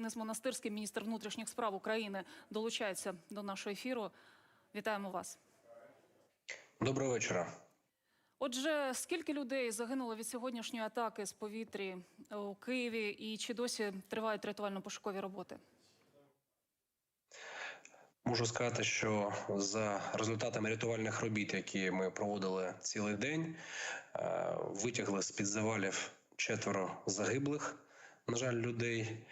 Денис Монастирський, міністр внутрішніх справ України, долучається до нашого ефіру. Вітаємо вас. Доброго вечора. Отже, скільки людей загинуло від сьогоднішньої атаки з повітрі у Києві, і чи досі тривають рятувально-пошукові роботи? Можу сказати, що за результатами рятувальних робіт, які ми проводили цілий день, е, витягли з під завалів четверо загиблих, на жаль, людей,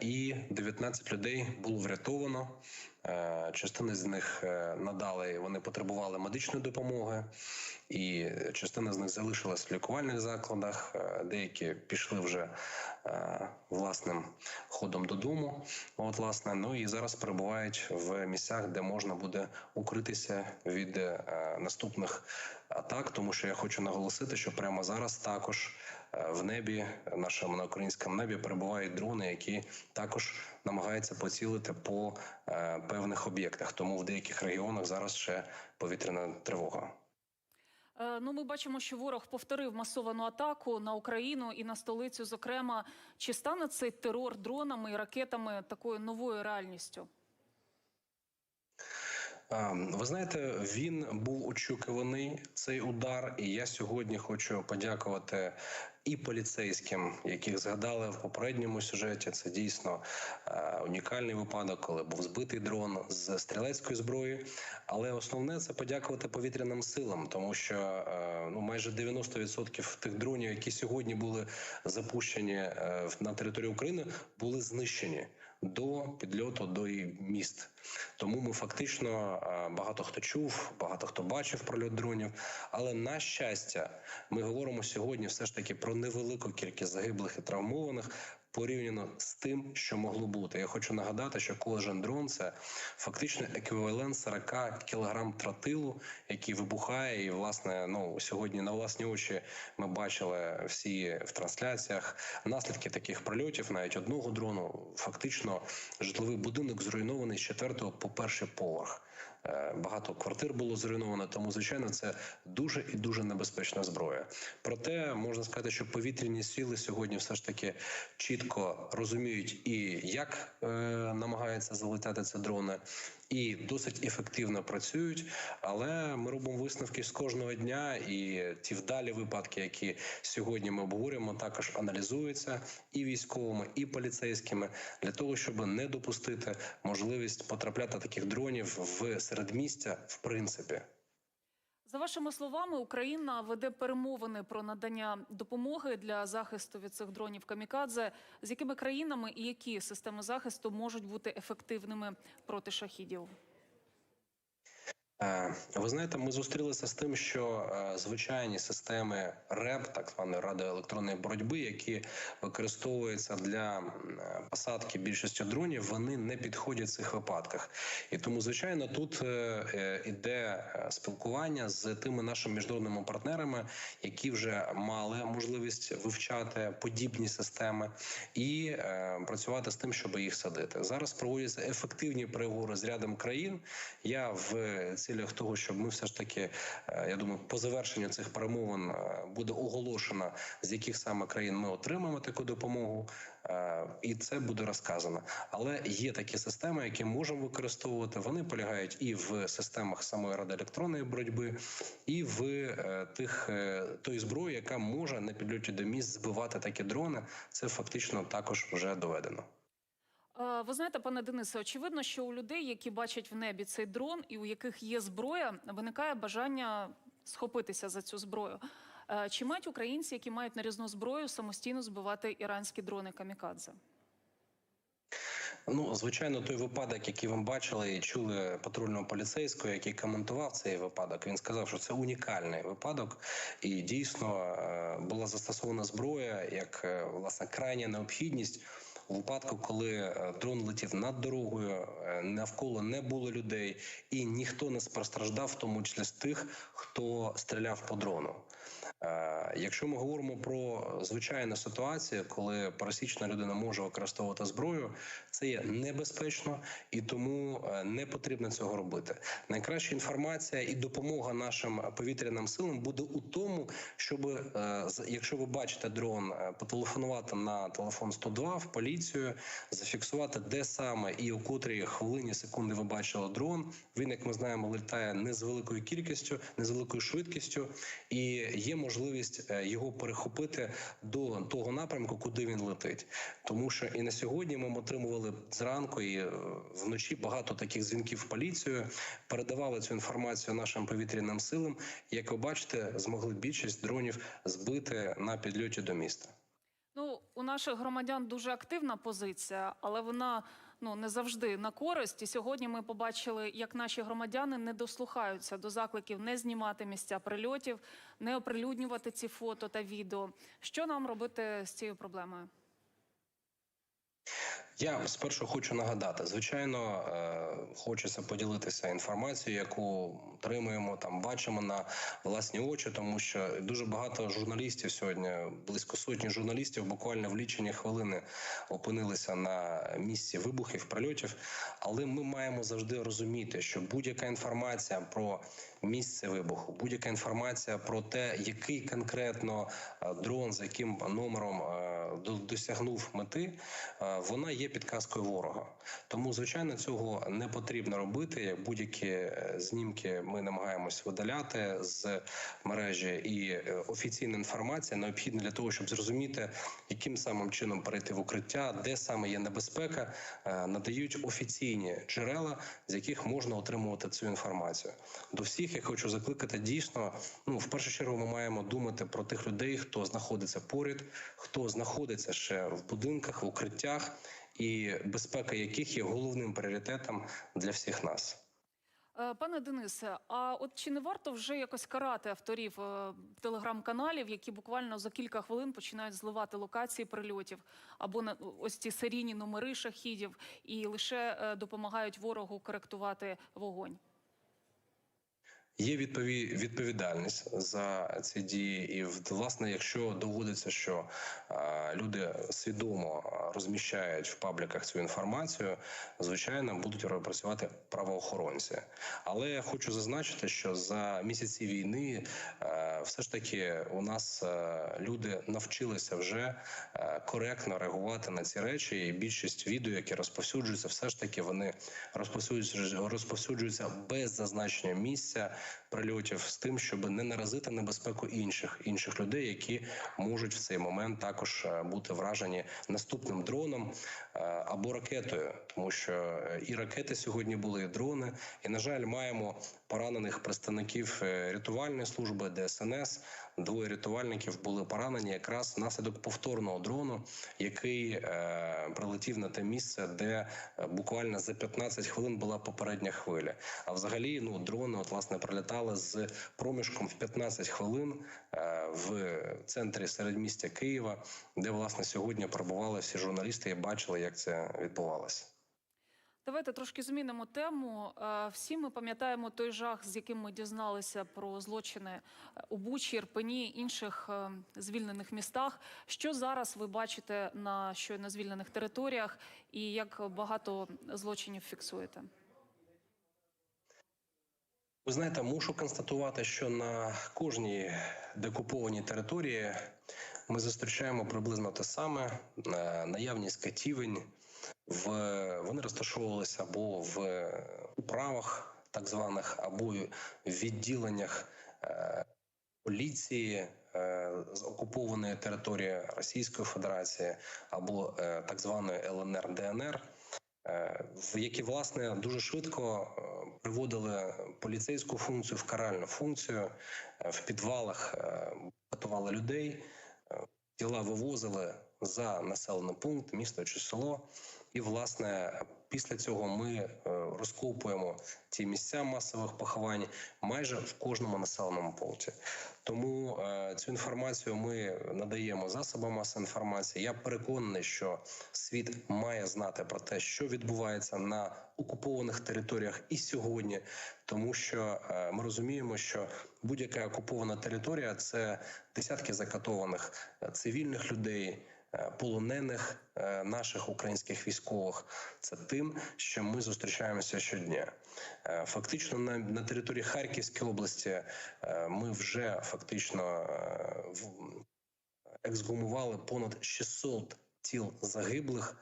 і 19 людей було врятовано. Е, Частина з них е, надали, вони потребували медичної допомоги, і частина з них залишилась в лікувальних закладах. е, Деякі пішли вже е, власним ходом додому. От, власне, ну і зараз перебувають в місцях, де можна буде укритися від е, наступних атак. Тому що я хочу наголосити, що прямо зараз також е, в небі, нашому на українському небі, перебувають дрони, які також намагаються поцілити по е, певних об'єктах. Тому в деяких регіонах зараз ще повітряна тривога. Е, Ну, ми бачимо, що ворог повторив масовану атаку на Україну і на столицю. Зокрема, чи стане цей терор дронами і ракетами такою новою реальністю? А, Ви знаєте, він був очікуваний цей удар, і я сьогодні хочу подякувати і поліцейським, яких згадали в попередньому сюжеті. Це дійсно е, унікальний випадок, коли був збитий дрон з стрілецької зброї. Але основне це подякувати повітряним силам, тому що е, ну майже 90% тих дронів, які сьогодні були запущені е, на територію України, були знищені до підльоту до міст. Тому ми фактично е, багато хто чув, багато хто бачив прольот дронів. Але на щастя, ми говоримо сьогодні все ж таки про невелику кількість загиблих і травмованих. Порівняно з тим, що могло бути, я хочу нагадати, що кожен дрон це фактично еквівалент 40 кілограм тротилу, який вибухає. І власне, ну сьогодні на власні очі ми бачили всі в трансляціях наслідки таких прольотів, навіть одного дрону. Фактично, житловий будинок зруйнований з четвертого по перший поверх. Е, Багато квартир було зруйновано, тому звичайно це дуже і дуже небезпечна зброя. Проте можна сказати, що повітряні сили сьогодні все ж таки чітко розуміють і як е, намагаються залетати ці дрони, і досить ефективно працюють. Але ми робимо висновки з кожного дня, і ті вдалі випадки, які сьогодні ми обговорюємо, також аналізуються і військовими, і поліцейськими для того, щоб не допустити можливість потрапляти таких дронів в середмістя, в принципі. За вашими словами, Україна веде перемовини про надання допомоги для захисту від цих дронів камікадзе. З якими країнами і які системи захисту можуть бути ефективними проти шахідів? Е, Ви знаєте, ми зустрілися з тим, що е, звичайні системи РЕБ, так званої радіоелектронної боротьби, які використовуються для е, посадки більшості дронів, вони не підходять в цих випадках. І тому, звичайно, тут іде спілкування з тими нашими міжнародними партнерами, які вже мали можливість вивчати подібні системи і працювати з тим, щоб їх садити. Зараз проводяться ефективні переговори з рядом країн. Я в цілях того, щоб ми все ж таки, е, я думаю, по завершенню цих перемовин е, буде оголошено, з яких саме країн ми отримаємо таку допомогу, е, і це буде розказано. Але є такі системи, які можемо використовувати. Вони полягають і в системах самої радіоелектронної боротьби, і в тих той зброї, яка може на підльоті до місць збивати такі дрони. Це фактично також вже доведено. Е, Ви знаєте, пане Денисе, очевидно, що у людей, які бачать в небі цей дрон і у яких є зброя, виникає бажання схопитися за цю зброю. Е, Чи мають українці, які мають нарізну зброю, самостійно збивати іранські дрони камікадзе? Ну, звичайно, той випадок, який ви бачили і чули патрульного поліцейського, який коментував цей випадок, він сказав, що це унікальний випадок, і дійсно е, була застосована зброя як власне крайня необхідність. У випадку, коли е, дрон летів над дорогою, е, навколо не було людей, і ніхто не постраждав, в тому числі з тих, хто стріляв по дрону. Е, Якщо ми говоримо про звичайну ситуацію, коли пересічна людина може використовувати зброю, це є небезпечно і тому е, не потрібно цього робити. Найкраща інформація і допомога нашим повітряним силам буде у тому, щоб е, якщо ви бачите дрон, потелефонувати на телефон 102 в поліцію, зафіксувати, де саме і у котрій хвилині секунди ви бачили дрон. Він, як ми знаємо, літає не з великою кількістю, не з великою швидкістю, і є можливість е, його перехопити до того напрямку, куди він летить. Тому що і на сьогодні ми отримували зранку і е, вночі багато таких дзвінків в поліцію, передавали цю інформацію нашим повітряним силам. Як ви бачите, змогли більшість дронів збити на підльоті до міста. Ну, у наших громадян дуже активна позиція, але вона ну не завжди на користь. І сьогодні ми побачили, як наші громадяни не дослухаються до закликів не знімати місця прильотів, не оприлюднювати ці фото та відео. Що нам робити з цією проблемою? Я спершу хочу нагадати, звичайно, е, хочеться поділитися інформацією, яку отримуємо там, бачимо на власні очі, тому що дуже багато журналістів сьогодні, близько сотні журналістів, буквально в лічені хвилини опинилися на місці вибухів, прильотів. Але ми маємо завжди розуміти, що будь-яка інформація про місце вибуху, будь-яка інформація про те, який конкретно е, дрон, за яким номером е, досягнув мети, е, вона є підказкою ворога. Тому, звичайно, цього не потрібно робити. Будь-які знімки ми намагаємось видаляти з мережі, і офіційна інформація необхідна для того, щоб зрозуміти, яким самим чином перейти в укриття, де саме є небезпека, надають офіційні джерела, з яких можна отримувати цю інформацію. До всіх я хочу закликати дійсно. Ну, в першу чергу, ми маємо думати про тих людей, хто знаходиться поряд, хто знаходиться ще в будинках, в укриттях, і безпека яких є головним пріоритетом для всіх нас. Е, Пане Денисе, а от чи не варто вже якось карати авторів е, телеграм-каналів, які буквально за кілька хвилин починають зливати локації прильотів або на ось ці серійні номери шахідів і лише е, допомагають ворогу коректувати вогонь? Є відпові... відповідальність за ці дії, і власне, якщо доводиться, що люди свідомо розміщають в пабліках цю інформацію, звичайно, будуть працювати правоохоронці. Але я хочу зазначити, що за місяці війни все ж таки у нас люди навчилися вже коректно реагувати на ці речі, і більшість відео, які розповсюджуються, все ж таки вони розповсюджуються, розповсюджуються без зазначення місця прильотів з тим, щоб не наразити небезпеку інших інших людей, які можуть в цей момент також е, бути вражені наступним дроном е, або ракетою, тому що е, і ракети сьогодні були, і дрони. І на жаль, маємо поранених представників рятувальної служби ДСНС. Двоє рятувальників були поранені якраз внаслідок повторного дрону, який е, прилетів на те місце, де е, буквально за 15 хвилин була попередня хвиля. А взагалі, ну дрони, от власне прилітали з проміжком в 15 хвилин е, в центрі середмістя Києва, де власне сьогодні перебували всі журналісти і бачили, як це відбувалося. Давайте трошки змінимо тему. Е, Всі ми пам'ятаємо той жах, з яким ми дізналися про злочини е, у Бучі, Ірпені, інших е, звільнених містах. Що зараз ви бачите на щойно звільнених територіях, і як багато злочинів фіксуєте? Ви знаєте, мушу констатувати, що на кожній декупованій території ми зустрічаємо приблизно те саме наявність катівень. В вони розташовувалися або в управах, так званих, або в відділеннях е, поліції е, з окупованої території Російської Федерації або е, так званої ЛНР ДНР. Які власне дуже швидко приводили поліцейську функцію в каральну функцію в підвалах, катували людей, тіла вивозили за населений пункт, місто чи село, і власне Після цього ми е, розкопуємо ті місця масових поховань майже в кожному населеному пункті. Тому е, цю інформацію ми надаємо засобам масової інформації. Я переконаний, що світ має знати про те, що відбувається на окупованих територіях і сьогодні, тому що е, ми розуміємо, що будь-яка окупована територія це десятки закатованих цивільних людей. Е, Полонених е, наших українських військових це тим, що ми зустрічаємося щодня. Е, Фактично на, на території Харківської області ми вже фактично ексгумували понад 600 тіл загиблих.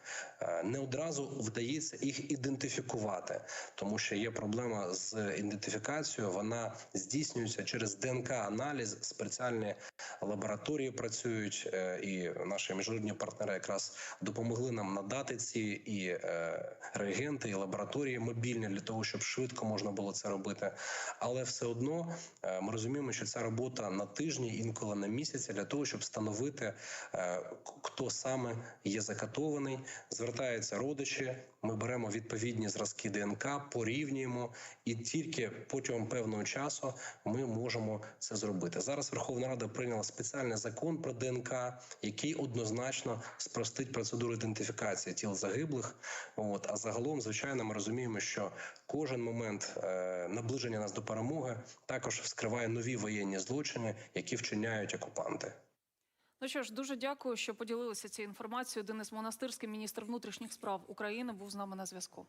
Не одразу вдається їх ідентифікувати, тому що є проблема з ідентифікацією. Вона здійснюється через ДНК-аналіз. Спеціальні лабораторії працюють, е, і наші міжнародні партнери якраз допомогли нам надати ці і е, реагенти, і лабораторії мобільні для того, щоб швидко можна було це робити. Але все одно е, ми розуміємо, що ця робота на тижні, інколи на місяці, для того, щоб встановити, хто саме є закатований. Звертаються родичі. Ми беремо відповідні зразки ДНК, порівнюємо, і тільки протягом певного часу ми можемо це зробити. Зараз Верховна Рада прийняла спеціальний закон про ДНК, який однозначно спростить процедуру ідентифікації тіл загиблих. От а загалом, звичайно, ми розуміємо, що кожен момент е, наближення нас до перемоги також вскриває нові воєнні злочини, які вчиняють окупанти. Ну що ж, дуже дякую, що поділилися цією інформацією. Денис Монастирський, міністр внутрішніх справ України, був з нами на зв'язку.